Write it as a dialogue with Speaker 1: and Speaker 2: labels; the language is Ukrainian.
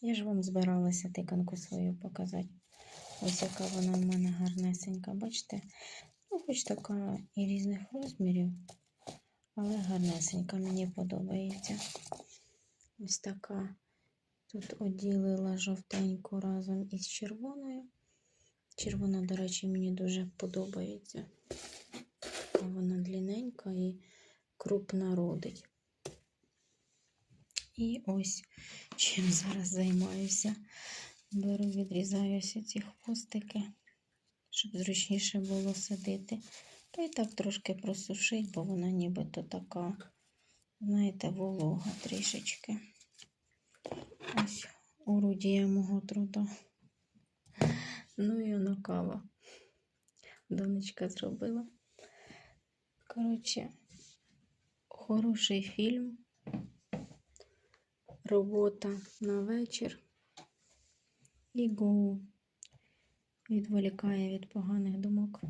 Speaker 1: Я ж вам збиралася тиканку свою показати. Ось яка вона в мене гарнесенька, бачите? Ну, хоч така і різних розмірів, але гарнесенька, мені подобається. Ось така. Тут оділила жовтеньку разом із червоною. Червона, до речі, мені дуже подобається. Вона длинненька і крупна родить. І ось чим зараз займаюся. Беру, відрізаю ось ці хвостики, щоб зручніше було садити. Та й так трошки просушить, бо вона нібито така, знаєте, волога трішечки. Ось орудія мого труда. Ну і воно кава. Донечка зробила. Коротше, хороший фільм. Робота на вечір. І гоу відволікає від поганих думок.